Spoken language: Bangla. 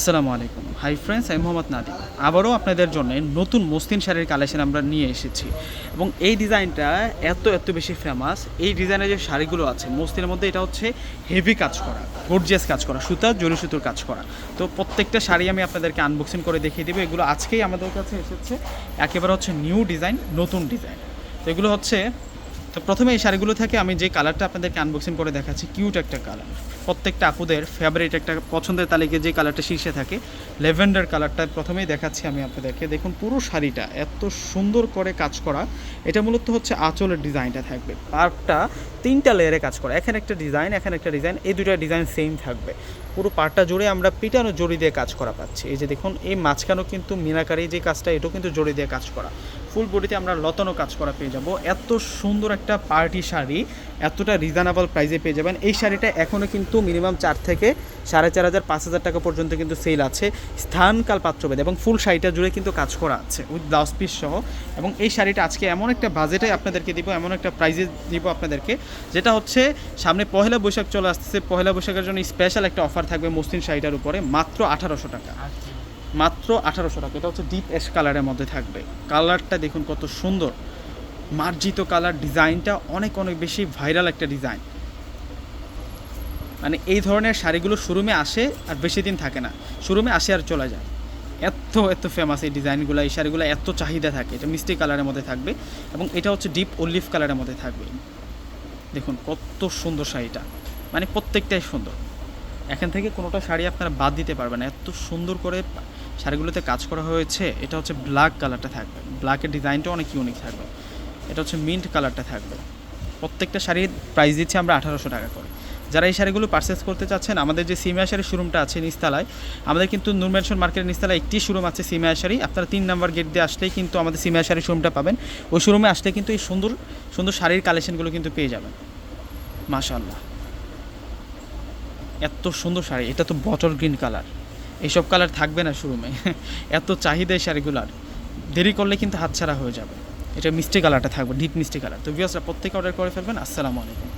আসসালামু আলাইকুম। হাই ফ্রেন্ডস আমি মোহাম্মদ নাদি আবারও আপনাদের জন্য নতুন মসলিন শাড়ির কালেকশন আমরা নিয়ে এসেছি। এবং এই ডিজাইনটা এত এত বেশি ফেমাস এই ডিজাইনের যে শাড়িগুলো আছে মসলিনের মধ্যে এটা হচ্ছে হেভি কাজ করা গর্জিয়াস কাজ করা, সুতা, জরি সুতোর কাজ করা। তো প্রত্যেকটা শাড়ি আমি আপনাদেরকে আনবক্সিং করে দেখিয়ে দেবো। এগুলো আজকেই আমাদের কাছে এসেছে। একেবারে হচ্ছে নিউ ডিজাইন নতুন ডিজাইন তো এগুলো হচ্ছে তো প্রথমে এই শাড়িগুলো থেকে আমি যে কালারটা আপনাদেরকে আনবক্সিং করে দেখাচ্ছি কিউট একটা কালার প্রত্যেকটা আপুদের ফেভারিট একটা পছন্দের তালিকায় যে কালারটা শীর্ষে থাকে লেভেন্ডার কালারটা প্রথমেই দেখাচ্ছি আমি আপনাদেরকে। দেখুন, পুরো শাড়িটা এত সুন্দর করে কাজ করা। এটা মূলত হচ্ছে আঁচলের ডিজাইনটা থাকবে। পার্টটা তিনটা লেয়ারে কাজ করা। এখানে একটা ডিজাইন এখানে একটা ডিজাইন এই দুটো ডিজাইন সেম থাকবে। পুরো পার্টটা জুড়ে আমরা পিটানো জড়ি দিয়ে কাজ করা পাচ্ছি। এই যে দেখুন, এই মাঝখানেও কিন্তু মিনাকারি যে কাজটা, এটাও কিন্তু জড়ি দিয়ে কাজ করা। ফুল বডিতে আমরা লতানো কাজ করা পেয়ে যাব। এত সুন্দর একটা পার্টি শাড়ি, এতটা রিজনেবল প্রাইসে পেয়ে যাবেন। এই শাড়িটা এখনও কিন্তু মিনিমাম চার থেকে সাড়ে চার হাজার, পাঁচ হাজার টাকা পর্যন্ত কিন্তু সেল আছে। স্থানকাল পাত্রভেদ এবং ফুল শাড়িটা জুড়ে কিন্তু কাজ করা আছে উইথ ব্লাউজ পিস সহ। এবং এই শাড়িটা আজকে এমন একটা বাজেটে আপনাদেরকে দিব, এমন একটা প্রাইজে দিব আপনাদেরকে, যেটা হচ্ছে সামনে পহেলা বৈশাখ চলে আসতেছে। পহেলা বৈশাখের জন্য স্পেশাল একটা অফার থাকবে মসলিন শাড়িটার উপরে, মাত্র আঠারোশো টাকা। মাত্র আঠারোশো টাকা। এটা হচ্ছে ডিপ অ্যাশ কালারের মধ্যে থাকবে। কালারটা দেখুন কত সুন্দর। মার্জিত কালার ডিজাইনটা অনেক অনেক বেশি ভাইরাল একটা ডিজাইন। মানে এই ধরনের শাড়িগুলো শোরুমে আসে আর বেশি দিন থাকে না। শোরুমে আসে আর চলে যায়। এত এত ফেমাস এই ডিজাইনগুলো, এই শাড়িগুলো, এত চাহিদা থাকে। এটা মিষ্টি কালারের মধ্যে থাকবে এবং এটা হচ্ছে ডিপ অলিভ কালারের মধ্যে থাকবে। দেখুন কত সুন্দর শাড়িটা। মানে প্রত্যেকটাই সুন্দর। এখান থেকে কোনোটা শাড়ি আপনারা বাদ দিতে পারবেন না। এত সুন্দর করে শাড়িগুলোতে কাজ করা হয়েছে, এটা হচ্ছে ব্ল্যাক কালারটা থাকবে। ব্ল্যাকের ডিজাইনটা অনেক ইউনিক থাকবে। এটা হচ্ছে মিন্ট কালারটা থাকবে। প্রত্যেকটা শাড়ির প্রাইস দিচ্ছি আমরা আঠারোশো টাকা করে। যারা এই শাড়িগুলো পারচেস করতে চাচ্ছেন, আমাদের যে সিমিয়া শাড়ির শোরুমটা আছে নিস্তালায়, আমাদের কিন্তু নুরমেনশন মার্কেটের নিস্তালায় একটি শোরুম আছে সিমিয়া শাড়ি। আপনারা তিন নাম্বার গেট দিয়ে আসলেই কিন্তু আমাদের সিমিয়া শাড়ির শোরুমটা পাবেন। ওই শোরুমে আসলে কিন্তু এই সুন্দর সুন্দর শাড়ির কালেকশনগুলো কিন্তু পেয়ে যাবেন। মাশাল্লাহ এত সুন্দর শাড়ি, এটা তো বটল গ্রিন কালার এইসব কালার থাকবে না শোরুমে। এত চাহিদা শাড়িগুলার। দেরি করলে কিন্তু হাতছাড়া হয়ে যাবে। এটা মিষ্টি কালারটা থাকবে ডিপ মিষ্টি কালার। তো ভিউয়ার্সরা প্রত্যেকে অর্ডার করে ফেলবেন। আসসালামু আলাইকুম।